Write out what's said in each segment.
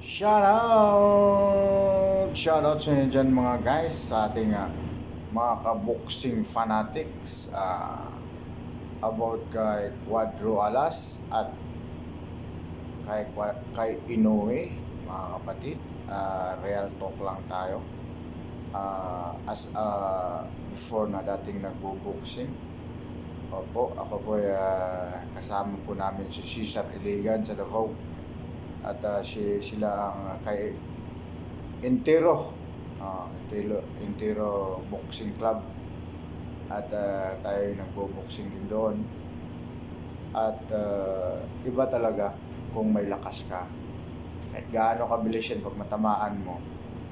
Shout out! Shout out sa inyo dyan mga guys sa ating ah, mga kaboxing fanatics ah, about kay Quadro Alas at kay, kay Inoue mga kapatid. Ah, real talk lang tayo. Ah, as ah, before na dating nagbo-boxing. Opo, ako po ah, kasama po namin si Cesar Iligan sa Davao at ah, si, sila ang kay Intero ah, Intero, Intero Boxing Club. At ah, tayo nagbo-boxing din doon. At ah, iba talaga kung may lakas ka. Kahit gaano kabilis yan pag matamaan mo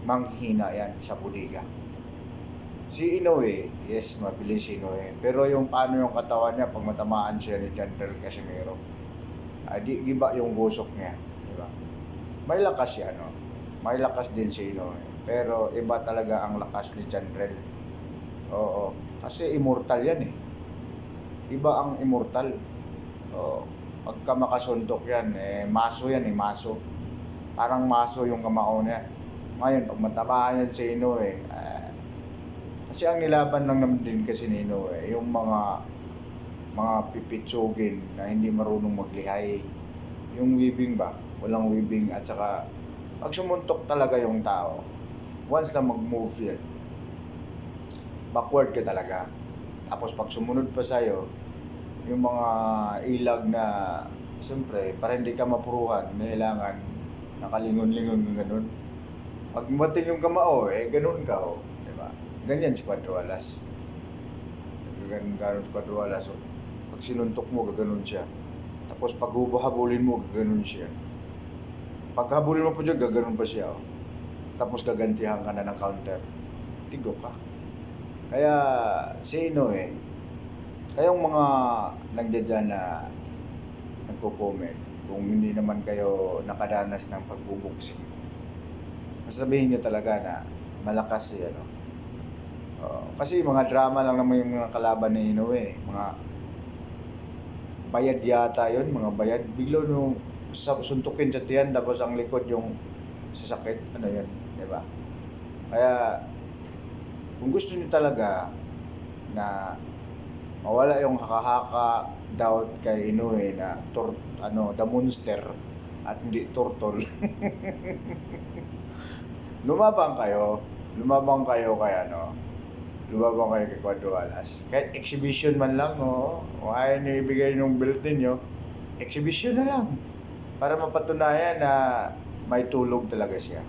manghina yan sa budiga si Inoue yes mabilis si Inoue. Pero yung paano yung katawan niya pag matamaan siya ni General Casimiro ah, di giba yung gusok niya may lakas siya no? May lakas din si Inoue pero iba talaga ang lakas ni General oo. Kasi immortal yan eh. Iba ang immortal. Oo. Pagka makasuntok yan eh maso yan eh maso. Parang maso yung kamao niya. Ngayon pag matamaan yan si Inoue eh, kasi ang nilaban lang naman din kasi ni Inoue yung mga mga pipitsugin na hindi marunong maglihay yung weaving ba walang weaving at saka pag sumuntok talaga yung tao once na mag-move yan backward ka talaga. Tapos pag sumunod pa sa'yo yung mga ilag na siyempre para hindi ka mapuruhan kailangan nakalingon-lingon ng ganun. Pag mating yung kamao eh ganun ka oh di ba? Ganyan si Quadrualas. Ganun ganun si Quadrualas so, pag sinuntok mo gaganon siya. Tapos pag hubahabulin mo gaganon siya pag habulin mo pa dyan gaganon pa siya oh. tapos gagantihan ka na ng counter tigo ka kaya sino eh kayong mga nandiyan na nagko-comment kung hindi naman kayo nakadanas ng pagbubuksing sasabihin nyo talaga na malakas si ano Oo. kasi mga drama lang naman yung mga kalaban ni Inoue mga bayad yata yun mga bayad biglo nung sa, suntukin sa tiyan tapos ang likod yung sasakit. Ano yun di ba? Kaya kung gusto niyo talaga na mawala yung haka-haka doubt kay Inoue na tur ano the monster at hindi turtle. Lumabang kayo lumabang kayo kay ano lumabang kayo kay Quadrualas kahit exhibition man lang no kung ayaw niyo ibigay yung niyo exhibition na lang para mapatunayan na may tulog talaga siya.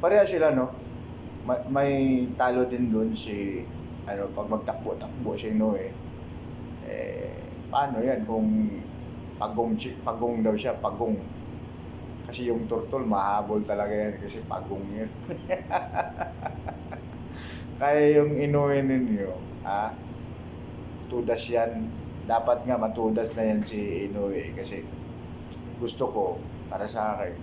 Pareha sila no? May, may talo din doon si ano pag magtakbo-takbo si Noe eh paano yan kung pagong pagong daw siya pagong. Kasi yung turtle mahabol talaga yan kasi pagong yan. Kaya yung Inoue ninyo ha? Tudas yan. Dapat nga matudas na yan si Inoue kasi gusto ko para sa akin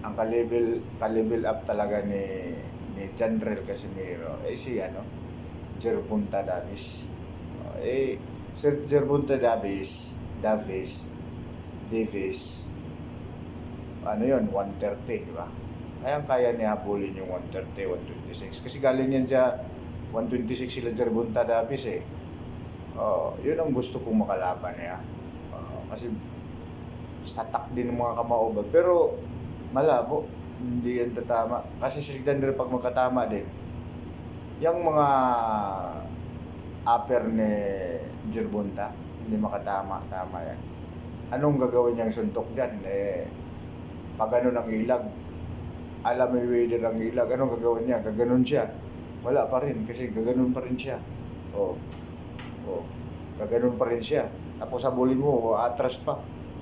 ang ka-level, ka-level up talaga ni ni General Casimiro eh si ano Jerbunta Davis. Oh, eh Sir Jerbunta Davis Davis Davis ano yun 130 di ba? Kaya kaya niya habulin yung 130 126 kasi galing yan siya 126 sila Jerbunta Davis eh. Oh yun ang gusto kong makalaban niya. Oo, kasi statak din ng mga kamaoba pero malabo. Hindi yan tatama. Kasi si Alexander pag magkatama din yung mga upper ni Jerbunta hindi makatama. Tama yan. Anong gagawin niyang suntok dyan? Eh pag ano ng ilag alam may wader ang ilag. Anong gagawin niya? Gaganon siya. Wala pa rin kasi gaganon pa rin siya. Oh oh gaganon pa rin siya. Tapos habulin mo atras pa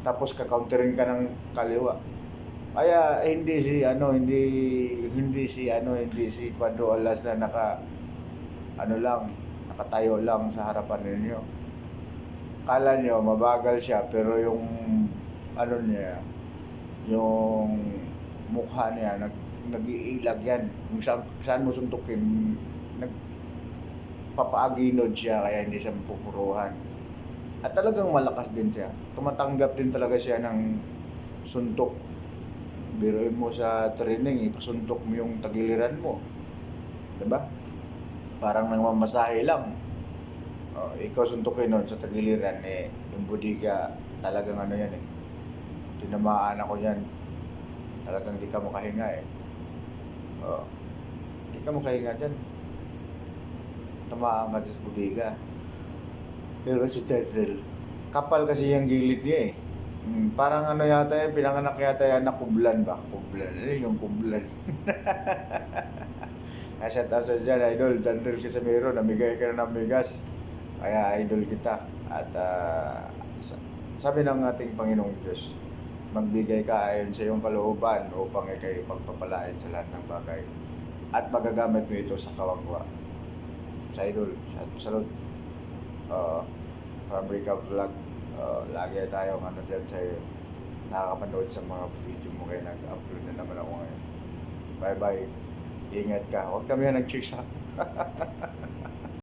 tapos ka-counterin ka ng kaliwa kaya eh, hindi si ano hindi hindi si ano hindi si Quadro Alas na naka ano lang nakatayo lang sa harapan ninyo. Kala nyo mabagal siya pero yung ano niya yung mukha niya nag nag-iilag yan. Kung saan, saan mo suntukin nag papaaginod siya kaya hindi siya mapupuruhan. At talagang malakas din siya. Tumatanggap din talaga siya ng suntok biruin mo sa training, ipasuntok mo yung tagiliran mo. 'Di ba? Parang nang mamasahe lang. Oh, ikaw suntukin nun sa tagiliran eh, yung budiga talagang ano yan eh. Tinamaan ako yan. Talagang di ka makahinga eh. Oh. Di ka makahinga dyan. Tamaan ka sa budiga. Pero si Tedrell, kapal kasi yung gilid niya eh. Hmm, parang ano yata eh, pinanganak yata yan na kublan ba? Kublan. Ano yung kublan? Shout out sa dyan, idol. Jandrel Kisamiro, namigay ka na ng bigas. Kaya idol kita. At ah, sa- sabi ng ating Panginoong Diyos, magbigay ka ayon sa iyong kalooban upang ikay magpapalain sa lahat ng bagay. At magagamit mo ito sa kawangwa. Sa idol, sa salute. Uh, Recap Vlog, uh, lagi tayong ano dyan sa nakakapanood sa mga video mo kaya nag-upload na naman ako ngayon. Bye bye. Ingat ka. Huwag kami nag-chicks ha.